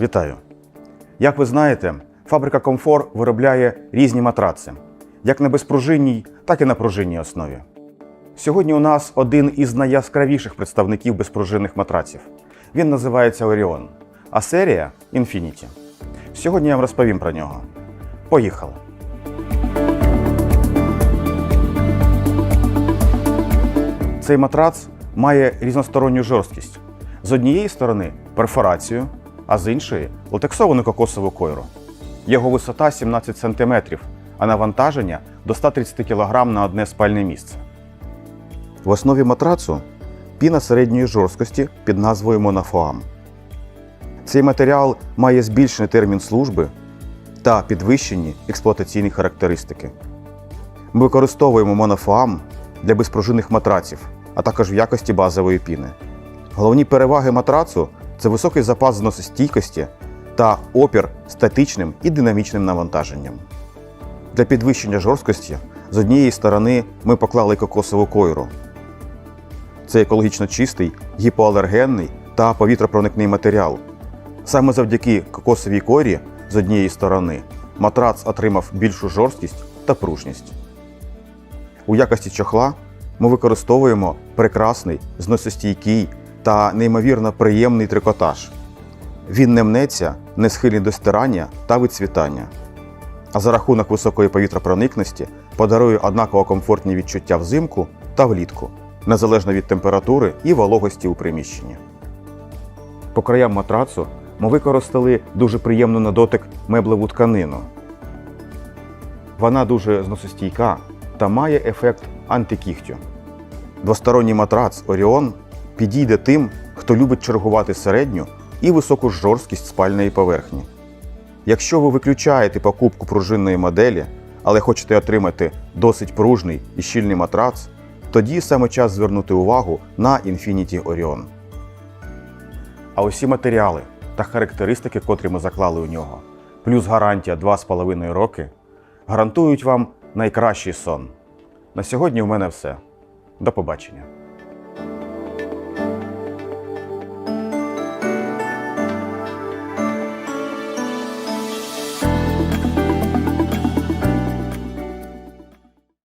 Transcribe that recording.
Вітаю! Як ви знаєте, фабрика Комфор виробляє різні матраци, як на безпружинній, так і на пружинній основі. Сьогодні у нас один із найяскравіших представників безпружинних матраців. Він називається Orion, а серія Infinity. Сьогодні я вам розповім про нього. Поїхали! Цей матрац має різносторонню жорсткість. З однієї сторони перфорацію, а з іншої латексовану кокосову койру. Його висота 17 см, а навантаження до 130 кг на одне спальне місце. В основі матрацу піна середньої жорсткості під назвою монофоам. Цей матеріал має збільшений термін служби та підвищені експлуатаційні характеристики. Ми використовуємо монофоам для безпружинних матраців, а також в якості базової піни. Головні переваги матрацу це високий запас зносостійкості та опір статичним і динамічним навантаженням. Для підвищення жорсткості з однієї сторони ми поклали кокосову койру. Це екологічно чистий, гіпоалергенний та повітропроникний матеріал. Саме завдяки кокосовій корі з однієї сторони матрац отримав більшу жорсткість та пружність. У якості чохла ми використовуємо прекрасний, зносостійкий та неймовірно приємний трикотаж. Він не мнеться, не схильний до стирання та вицвітання. А за рахунок високої повітропроникності подарує однаково комфортні відчуття взимку та влітку, незалежно від температури і вологості у приміщенні. По краям матрацу ми використали дуже приємну на дотик меблеву тканину. Вона дуже зносостійка та має ефект антикігтю. Двосторонній матрац Оріон підійде тим, хто любить чергувати середню і високу жорсткість спальної поверхні. Якщо ви виключаєте покупку пружинної моделі, але хочете отримати досить пружний і щільний матрац, тоді саме час звернути увагу на Infinity Orion. А усі матеріали та характеристики, котрі ми заклали у нього, плюс гарантія 2,5 роки, гарантують вам найкращий сон. На сьогодні у мене все. До побачення.